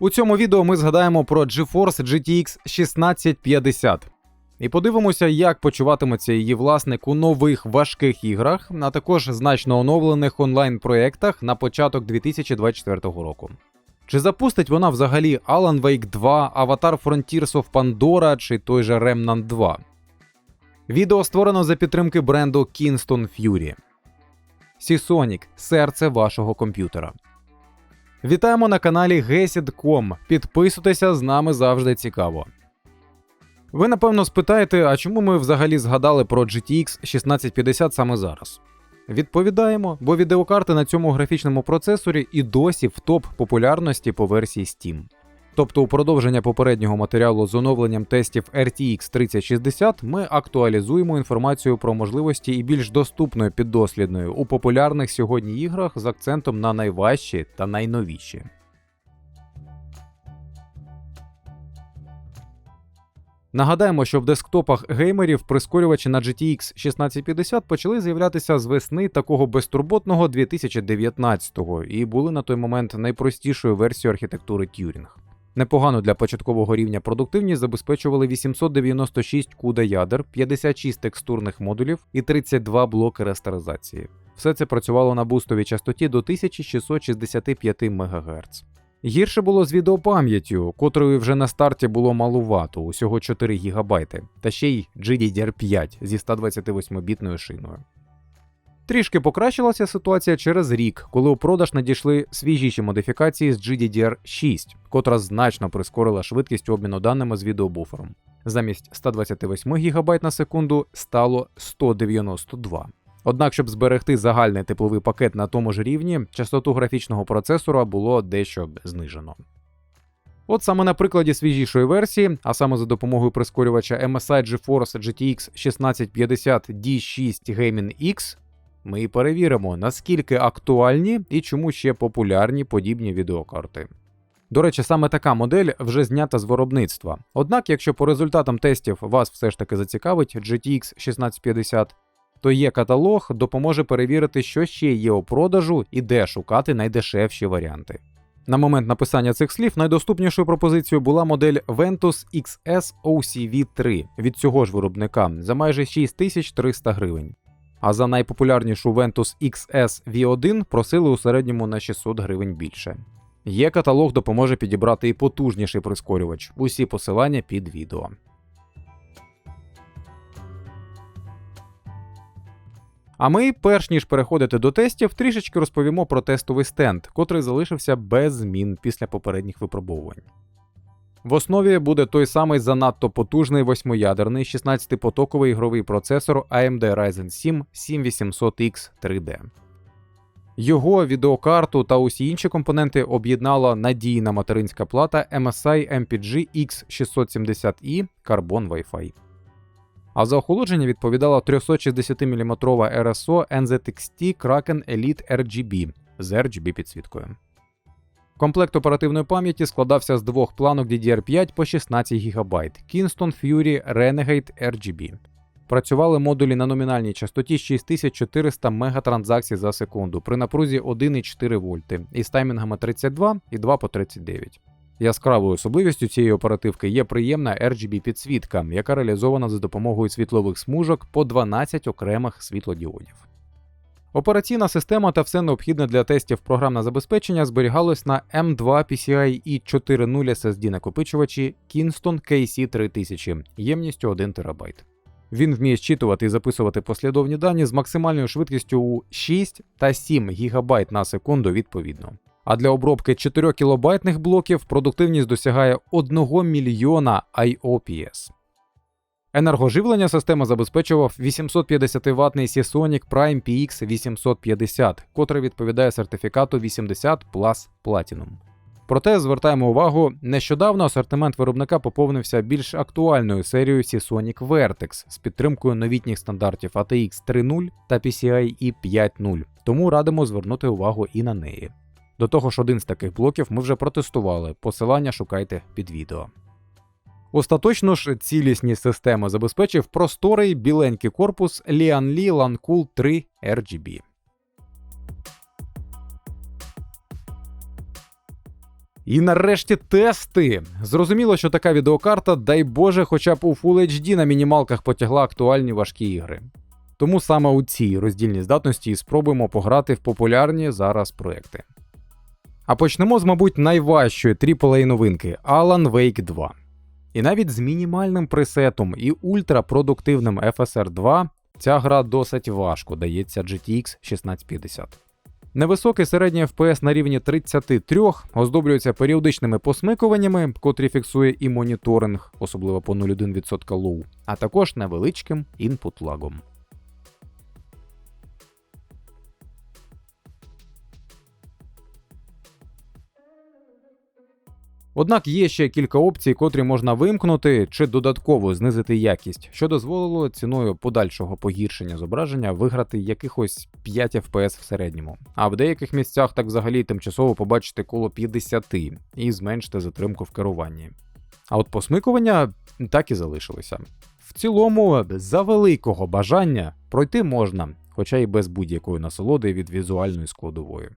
У цьому відео ми згадаємо про GeForce GTX 1650 і подивимося, як почуватиметься її власник у нових важких іграх, а також значно оновлених онлайн-проєктах на початок 2024 року. Чи запустить вона взагалі Alan Wake 2, Avatar Frontiers of Pandora чи той же Remnant 2? Відео створено за підтримки бренду Kingston Fury. Seasonic – серце вашого комп'ютера. Вітаємо на каналі Гесідком. Підписуйтеся, з нами завжди цікаво. Ви напевно спитаєте, а чому ми взагалі згадали про GTX 1650 саме зараз? Відповідаємо, бо відеокарти на цьому графічному процесорі і досі в топ популярності по версії Steam. Тобто, у продовження попереднього матеріалу з оновленням тестів RTX 3060 ми актуалізуємо інформацію про можливості і більш доступною піддослідною у популярних сьогодні іграх з акцентом на найважчі та найновіші. Нагадаємо, що в десктопах геймерів прискорювачі на GTX 1650 почали з'являтися з весни такого безтурботного 2019-го і були на той момент найпростішою версією архітектури Turing. Непогано для початкового рівня продуктивність забезпечували 896 CUDA ядер, 56 текстурних модулів і 32 блоки растеризації. Все це працювало на бустовій частоті до 1665 МГц. Гірше було з відеопам'яттю, котрої вже на старті було малувато, усього 4 ГБ, та ще й GDDR5 зі 128-бітною шиною. Трішки покращилася ситуація через рік, коли у продаж надійшли свіжіші модифікації з GDDR6, котра значно прискорила швидкість обміну даними з відеобуфером. Замість 128 ГБ на секунду стало 192. Однак, щоб зберегти загальний тепловий пакет на тому ж рівні, частоту графічного процесора було дещо знижено. От саме на прикладі свіжішої версії, а саме за допомогою прискорювача MSI GeForce GTX 1650 D6 Gaming X, ми перевіримо, наскільки актуальні і чому ще популярні подібні відеокарти. До речі, саме така модель вже знята з виробництва. Однак, якщо по результатам тестів вас все ж таки зацікавить GTX 1650, то є каталог, допоможе перевірити, що ще є у продажу і де шукати найдешевші варіанти. На момент написання цих слів найдоступнішою пропозицією була модель Ventus XS OCV 3 від цього ж виробника за майже 6300 гривень. А за найпопулярнішу Ventus XS V1 просили у середньому на 600 гривень більше. Є каталог допоможе підібрати і потужніший прискорювач. Усі посилання під відео. А ми, перш ніж переходити до тестів, трішечки розповімо про тестовий стенд, котрий залишився без змін після попередніх випробовувань. В основі буде той самий занадто потужний восьмиядерний 16-потоковий ігровий процесор AMD Ryzen 7 7800X 3D. Його відеокарту та усі інші компоненти об'єднала надійна материнська плата MSI MPG X670i Carbon Wi-Fi. А за охолодження відповідала 360 мм RSO NZXT Kraken Elite RGB з RGB підсвіткою. Комплект оперативної пам'яті складався з двох планок DDR5 по 16 ГБ Kingston Fury Renegade RGB. Працювали модулі на номінальній частоті 6400 мегатранзакцій за секунду при напрузі 1,4 вольти із таймінгами 32 і 2 по 39. Яскравою особливістю цієї оперативки є приємна RGB підсвітка, яка реалізована за допомогою світлових смужок по 12 окремих світлодіодів. Операційна система та все необхідне для тестів програмне забезпечення зберігалось на M2 PCIe 4.0 SSD накопичувачі Kingston KC3000 ємністю 1 ТБ. Він вміє зчитувати і записувати послідовні дані з максимальною швидкістю у 6 та 7 ГБ на секунду відповідно. А для обробки 4 кілобайтних блоків продуктивність досягає 1 мільйона IOPS. Енергоживлення система забезпечував 850 ватний Seasonic Prime PX 850, котрий відповідає сертифікату 80 Plus Platinum. Проте звертаємо увагу, нещодавно асортимент виробника поповнився більш актуальною серією Seasonic Vertex з підтримкою новітніх стандартів ATX 3.0 та PCIe 5.0, тому радимо звернути увагу і на неї. До того ж, один з таких блоків ми вже протестували. Посилання шукайте під відео. Остаточно ж цілісність системи забезпечив просторий біленький корпус Lianli Lancool 3 RGB. І нарешті тести. Зрозуміло, що така відеокарта, дай Боже, хоча б у Full HD на мінімалках потягла актуальні важкі ігри. Тому саме у цій роздільній здатності і спробуємо пограти в популярні зараз проекти. А почнемо з, мабуть, найважчої AAA новинки Alan Wake 2. І навіть з мінімальним пресетом і ультрапродуктивним FSR 2 ця гра досить важко дається GTX 1650. Невисокий середній FPS на рівні 33 оздоблюється періодичними посмикуваннями, котрі фіксує і моніторинг, особливо по 0,1% лоу, а також невеличким інпут Однак є ще кілька опцій, котрі можна вимкнути чи додатково знизити якість, що дозволило ціною подальшого погіршення зображення виграти якихось 5 FPS в середньому. А в деяких місцях так взагалі тимчасово побачити коло 50 і зменшити затримку в керуванні. А от посмикування так і залишилися. В цілому, за великого бажання пройти можна, хоча й без будь-якої насолоди від візуальної складової.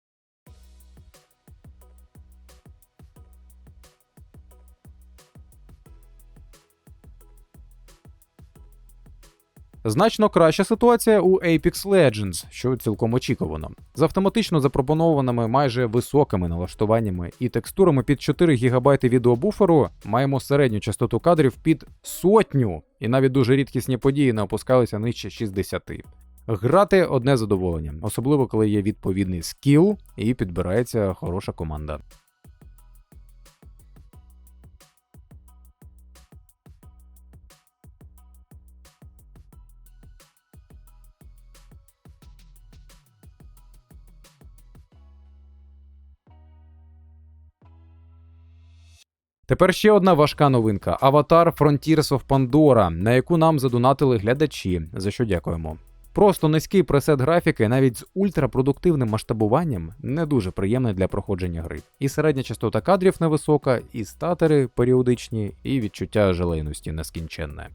Значно краща ситуація у Apex Legends, що цілком очікувано, з автоматично запропонованими майже високими налаштуваннями і текстурами під 4 ГБ відеобуферу маємо середню частоту кадрів під сотню, і навіть дуже рідкісні події не опускалися нижче 60. Грати одне задоволення, особливо коли є відповідний скіл і підбирається хороша команда. Тепер ще одна важка новинка: Аватар Frontiers of Pandora, на яку нам задонатили глядачі, за що дякуємо. Просто низький пресет графіки, навіть з ультрапродуктивним масштабуванням, не дуже приємний для проходження гри. І середня частота кадрів невисока, і статери періодичні, і відчуття желейності нескінченне.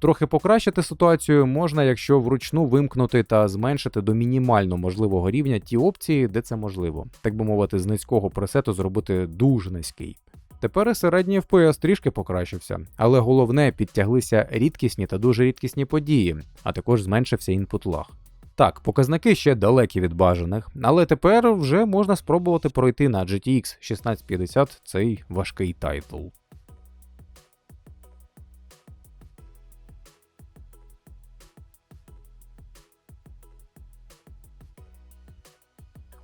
Трохи покращити ситуацію можна, якщо вручну вимкнути та зменшити до мінімально можливого рівня ті опції, де це можливо, так би мовити, з низького пресету зробити дуже низький. Тепер середній FPS трішки покращився, але головне підтяглися рідкісні та дуже рідкісні події, а також зменшився інпут лаг. Так, показники ще далекі від бажаних, але тепер вже можна спробувати пройти на GTX 1650 цей важкий тайтл.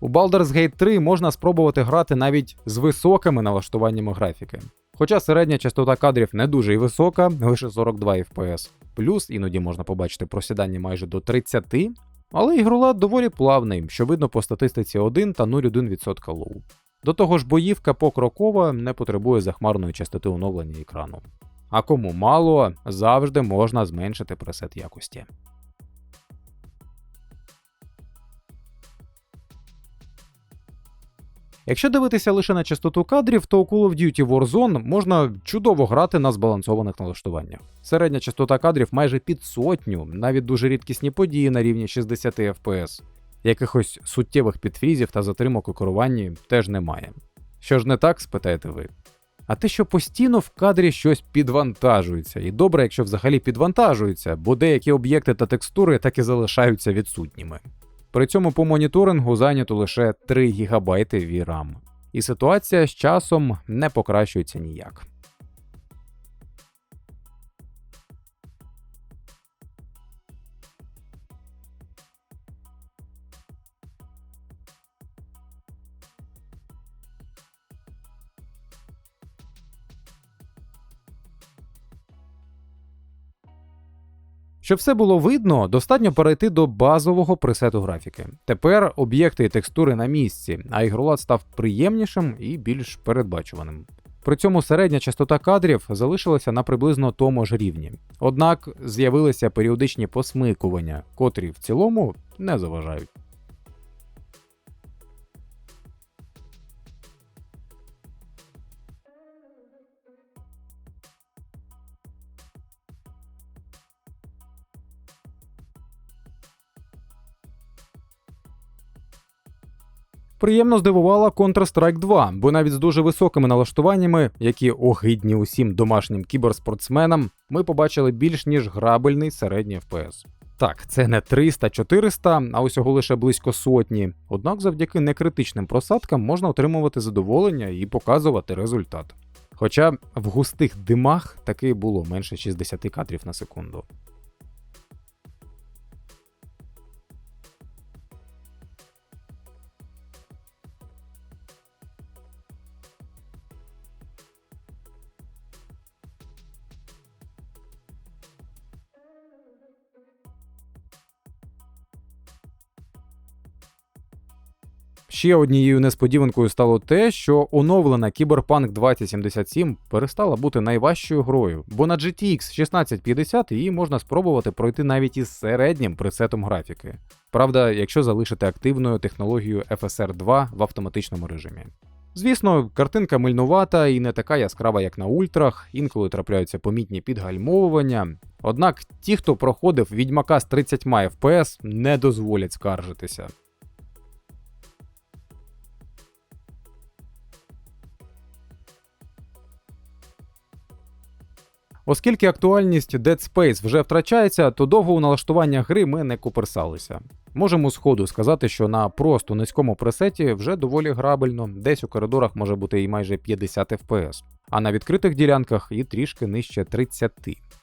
У Baldur's Gate 3 можна спробувати грати навіть з високими налаштуваннями графіки. Хоча середня частота кадрів не дуже і висока, лише 42 FPS. Плюс іноді можна побачити просідання майже до 30, але ігролад доволі плавний, що видно по статистиці 1 та 0,1% лоу. До того ж, боївка покрокова не потребує захмарної частоти оновлення екрану. А кому мало, завжди можна зменшити пресет якості. Якщо дивитися лише на частоту кадрів, то у Call of Duty Warzone можна чудово грати на збалансованих налаштуваннях. Середня частота кадрів майже під сотню, навіть дуже рідкісні події на рівні 60 FPS. Якихось суттєвих підфрізів та затримок у керуванні теж немає. Що ж не так, спитаєте ви? А те, що постійно в кадрі щось підвантажується, і добре, якщо взагалі підвантажується, бо деякі об'єкти та текстури так і залишаються відсутніми. При цьому по моніторингу зайнято лише 3 ГБ VRAM. І ситуація з часом не покращується ніяк. Щоб все було видно, достатньо перейти до базового пресету графіки. Тепер об'єкти і текстури на місці, а ігролад став приємнішим і більш передбачуваним. При цьому середня частота кадрів залишилася на приблизно тому ж рівні. Однак з'явилися періодичні посмикування, котрі в цілому не заважають. Приємно здивувала Counter-Strike 2, бо навіть з дуже високими налаштуваннями, які огидні усім домашнім кіберспортсменам, ми побачили більш ніж грабельний середній FPS. Так, це не 300-400, а усього лише близько сотні. Однак завдяки некритичним просадкам можна отримувати задоволення і показувати результат. Хоча в густих димах таки було менше 60 кадрів на секунду. Ще однією несподіванкою стало те, що оновлена Cyberpunk 2077 перестала бути найважчою грою, бо на GTX 1650 її можна спробувати пройти навіть із середнім пресетом графіки. Правда, якщо залишити активною технологію FSR 2 в автоматичному режимі. Звісно, картинка мильнувата і не така яскрава, як на ультрах, інколи трапляються помітні підгальмовування. Однак ті, хто проходив відьмака з 30 FPS, не дозволять скаржитися. Оскільки актуальність Dead Space вже втрачається, то довго у налаштуваннях гри ми не куперсалися. Можемо сходу сказати, що на просто низькому пресеті вже доволі грабельно, десь у коридорах може бути і майже 50 FPS, а на відкритих ділянках і трішки нижче 30.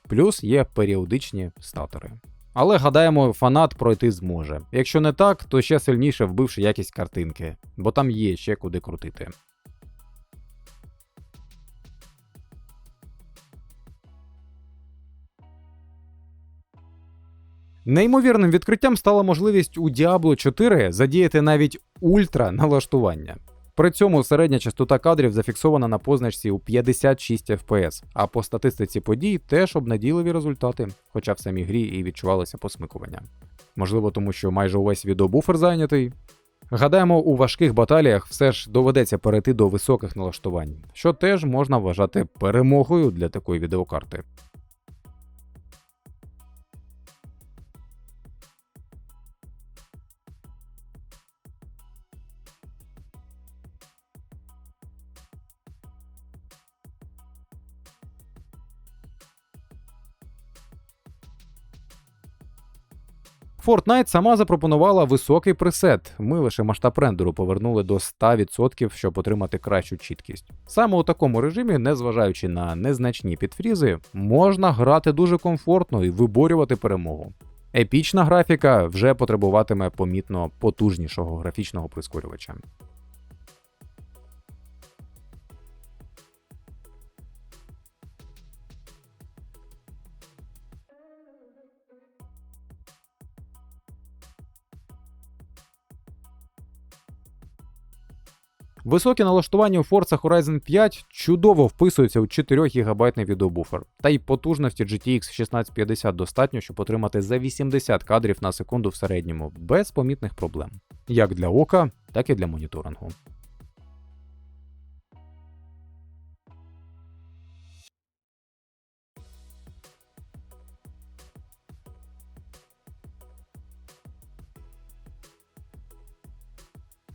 Плюс є періодичні статори. Але гадаємо, фанат пройти зможе. Якщо не так, то ще сильніше вбивши якість картинки, бо там є ще куди крутити. Неймовірним відкриттям стала можливість у Diablo 4 задіяти навіть ультра налаштування. При цьому середня частота кадрів зафіксована на позначці у 56 FPS, а по статистиці подій теж обнадійливі результати, хоча в самій грі і відчувалося посмикування. Можливо, тому що майже увесь відеобуфер зайнятий. Гадаємо, у важких баталіях все ж доведеться перейти до високих налаштувань, що теж можна вважати перемогою для такої відеокарти. Fortnite сама запропонувала високий пресет. Ми лише масштаб рендеру повернули до 100%, щоб отримати кращу чіткість. Саме у такому режимі, незважаючи на незначні підфрізи, можна грати дуже комфортно і виборювати перемогу. Епічна графіка вже потребуватиме помітно потужнішого графічного прискорювача. Високі налаштування у Forza Horizon 5 чудово вписуються у 4 ГБ відеобуфер, та й потужності GTX 1650 достатньо, щоб отримати за 80 кадрів на секунду в середньому, без помітних проблем, як для ока, так і для моніторингу.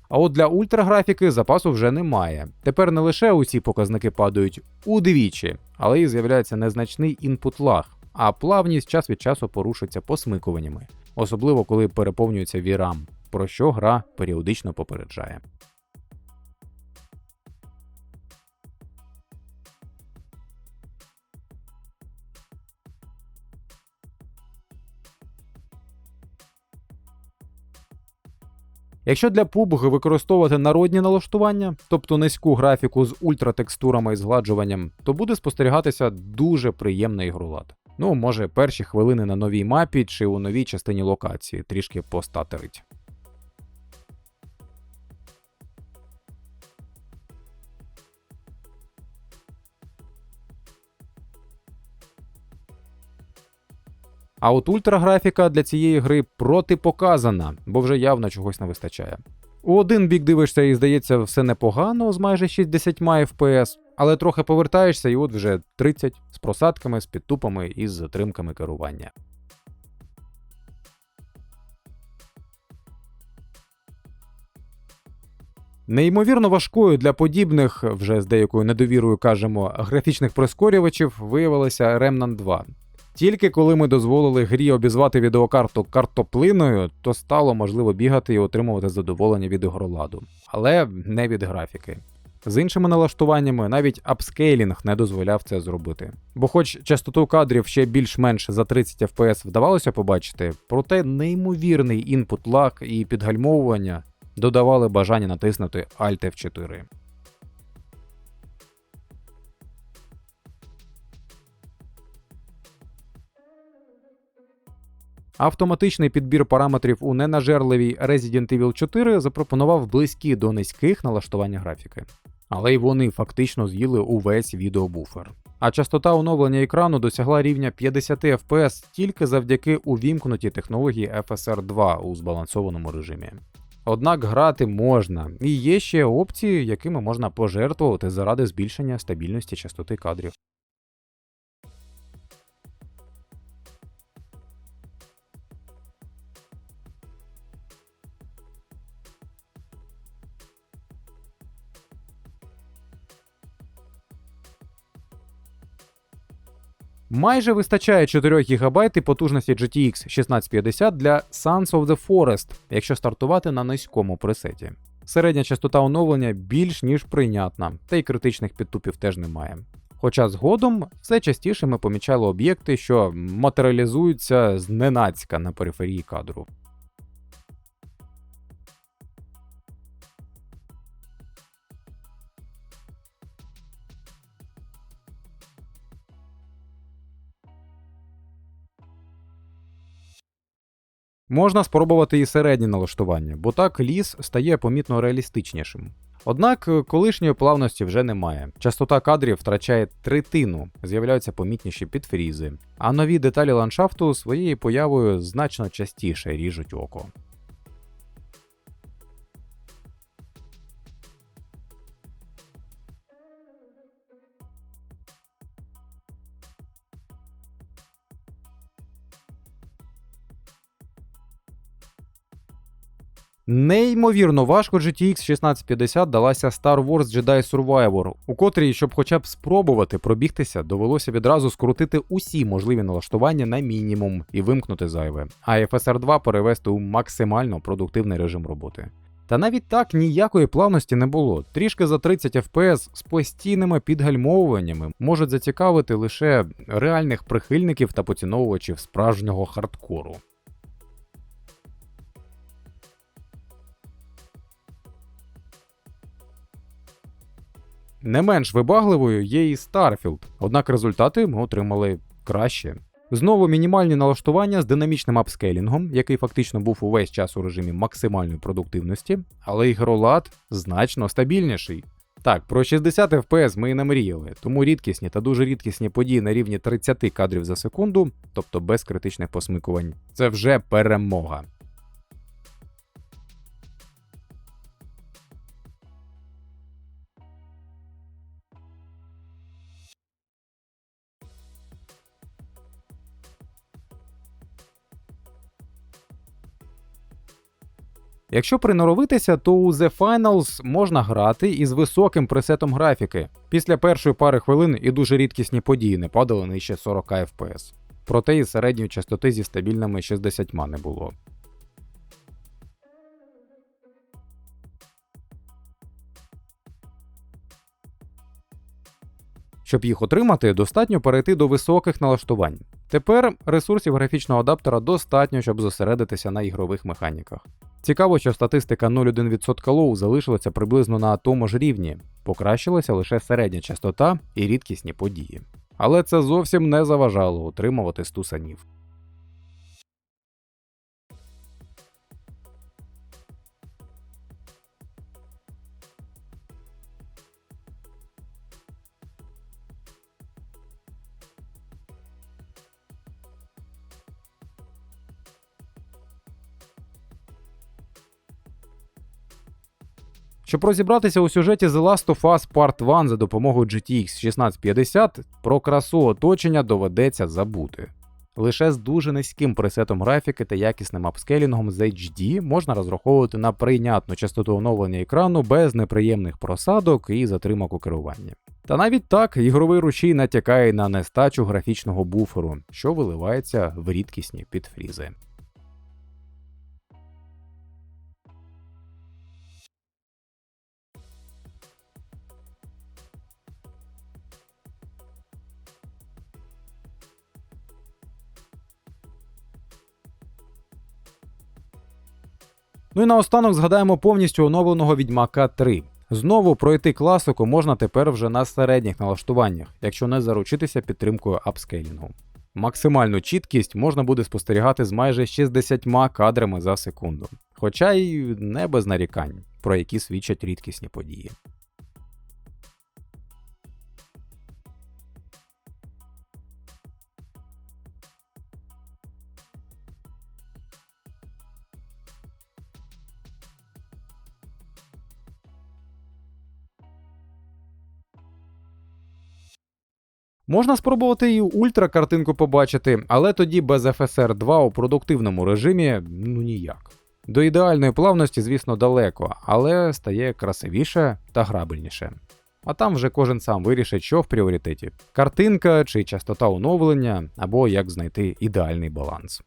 А от для ультраграфіки запасу вже немає. Тепер не лише усі показники падають удвічі, але й з'являється незначний інпут лаг, а плавність час від часу порушується посмикуваннями, особливо коли переповнюється вірам, про що гра періодично попереджає. Якщо для PUBG використовувати народні налаштування, тобто низьку графіку з ультратекстурами і згладжуванням, то буде спостерігатися дуже приємний ігролад. Ну, може, перші хвилини на новій мапі чи у новій частині локації трішки постатерить. А от ультраграфіка для цієї гри протипоказана, бо вже явно чогось не вистачає. У один бік дивишся і здається все непогано з майже 60 FPS, але трохи повертаєшся і от вже 30 з просадками, з підтупами і з затримками керування. Неймовірно важкою для подібних, вже з деякою недовірою кажемо, графічних прискорювачів виявилася Remnant 2. Тільки коли ми дозволили грі обізвати відеокарту картоплиною, то стало можливо бігати і отримувати задоволення від ігроладу, але не від графіки. З іншими налаштуваннями навіть апскейлінг не дозволяв це зробити. Бо, хоч частоту кадрів ще більш-менш за 30 FPS вдавалося побачити, проте неймовірний інпут лаг і підгальмовування додавали бажання натиснути Alt F4. Автоматичний підбір параметрів у ненажерливій Resident Evil 4 запропонував близькі до низьких налаштування графіки. Але й вони фактично з'їли увесь відеобуфер. А частота оновлення екрану досягла рівня 50 FPS тільки завдяки увімкнутій технології FSR 2 у збалансованому режимі. Однак грати можна, і є ще опції, якими можна пожертвувати заради збільшення стабільності частоти кадрів. Майже вистачає 4 ГБ і потужності GTX 1650 для Sons of the Forest, якщо стартувати на низькому пресеті. Середня частота оновлення більш ніж прийнятна, та й критичних підтупів теж немає. Хоча згодом все частіше ми помічали об'єкти, що матеріалізуються зненацька на периферії кадру. Можна спробувати і середнє налаштування, бо так ліс стає помітно реалістичнішим. Однак е, колишньої плавності вже немає. Частота кадрів втрачає третину, з'являються помітніші підфрізи, а нові деталі ландшафту своєю появою значно частіше ріжуть око. Неймовірно важко GTX 1650 далася Star Wars Jedi Survivor, у котрій, щоб хоча б спробувати пробігтися, довелося відразу скрутити усі можливі налаштування на мінімум і вимкнути зайве, а FSR 2 перевести у максимально продуктивний режим роботи. Та навіть так ніякої плавності не було. Трішки за 30 FPS з постійними підгальмовуваннями можуть зацікавити лише реальних прихильників та поціновувачів справжнього хардкору. Не менш вибагливою є і Starfield, однак результати ми отримали краще. Знову мінімальні налаштування з динамічним апскейлінгом, який фактично був увесь час у режимі максимальної продуктивності, але ігролад значно стабільніший. Так, про 60 FPS ми і не мріяли, тому рідкісні та дуже рідкісні події на рівні 30 кадрів за секунду, тобто без критичних посмикувань, це вже перемога. Якщо приноровитися, то у The Finals можна грати із високим пресетом графіки. Після першої пари хвилин і дуже рідкісні події не падали нижче 40 FPS. Проте і середньої частоти зі стабільними 60 не було. Щоб їх отримати, достатньо перейти до високих налаштувань. Тепер ресурсів графічного адаптера достатньо, щоб зосередитися на ігрових механіках. Цікаво, що статистика 0,1% лоу залишилася приблизно на тому ж рівні, покращилася лише середня частота і рідкісні події. Але це зовсім не заважало утримувати стусанів. Щоб розібратися у сюжеті The Last of Us Part 1 за допомогою GTX 1650, про красу оточення доведеться забути. Лише з дуже низьким пресетом графіки та якісним апскейлінгом з HD можна розраховувати на прийнятну частоту оновлення екрану без неприємних просадок і затримок у керуванні. Та навіть так, ігровий рушій натякає на нестачу графічного буферу, що виливається в рідкісні підфрізи. Ну і наостанок згадаємо повністю оновленого Відьмака 3. Знову пройти класику можна тепер вже на середніх налаштуваннях, якщо не заручитися підтримкою апскейлінгу. Максимальну чіткість можна буде спостерігати з майже 60 кадрами за секунду, хоча й не без нарікань, про які свідчать рідкісні події. Можна спробувати і ультра картинку побачити, але тоді без FSR 2 у продуктивному режимі ну ніяк. До ідеальної плавності, звісно, далеко, але стає красивіше та грабельніше. А там вже кожен сам вирішить, що в пріоритеті: картинка чи частота оновлення, або як знайти ідеальний баланс.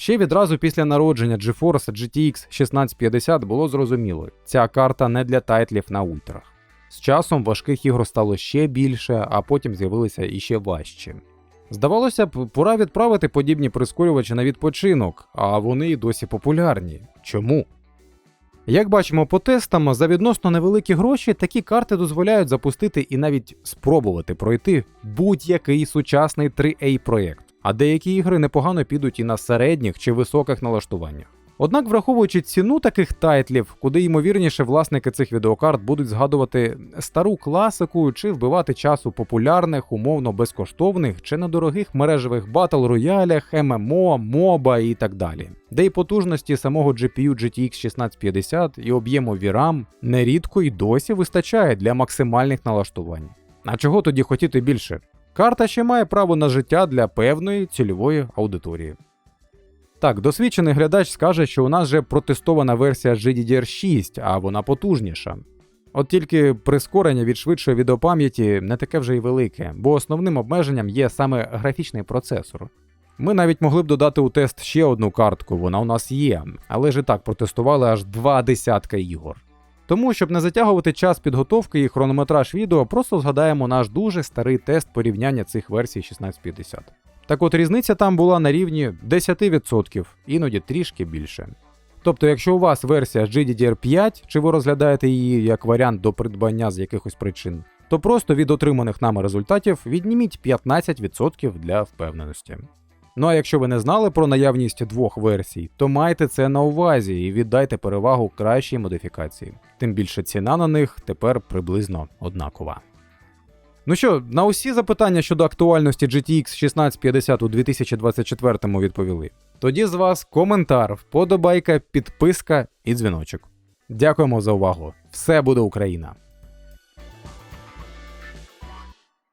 Ще відразу після народження GeForce GTX 1650 було зрозуміло, ця карта не для тайтлів на ультрах. З часом важких ігор стало ще більше, а потім з'явилися іще важчі. Здавалося б, пора відправити подібні прискорювачі на відпочинок, а вони й досі популярні. Чому? Як бачимо по тестам, за відносно невеликі гроші такі карти дозволяють запустити і навіть спробувати пройти будь-який сучасний 3A проєкт а деякі ігри непогано підуть і на середніх чи високих налаштуваннях. Однак, враховуючи ціну таких тайтлів, куди ймовірніше власники цих відеокарт будуть згадувати стару класику чи вбивати час у популярних, умовно безкоштовних чи недорогих мережевих батл роялях, ММО, моба і так далі, де й потужності самого GPU GTX 1650 і об'єму VRAM нерідко й досі вистачає для максимальних налаштувань. А чого тоді хотіти більше? Карта ще має право на життя для певної цільової аудиторії. Так, досвідчений глядач скаже, що у нас вже протестована версія GDDR6, а вона потужніша. От тільки прискорення від швидшої відеопам'яті не таке вже й велике, бо основним обмеженням є саме графічний процесор. Ми навіть могли б додати у тест ще одну картку, вона у нас є, але ж і так протестували аж два десятка ігор. Тому, щоб не затягувати час підготовки і хронометраж відео, просто згадаємо наш дуже старий тест порівняння цих версій 1650. Так от різниця там була на рівні 10%, іноді трішки більше. Тобто, якщо у вас версія GDDR5, чи ви розглядаєте її як варіант до придбання з якихось причин, то просто від отриманих нами результатів відніміть 15% для впевненості. Ну а якщо ви не знали про наявність двох версій, то майте це на увазі і віддайте перевагу кращій модифікації. Тим більше ціна на них тепер приблизно однакова. Ну що, на усі запитання щодо актуальності GTX 1650 у 2024-му відповіли. Тоді з вас коментар, вподобайка, підписка і дзвіночок. Дякуємо за увагу! Все буде Україна!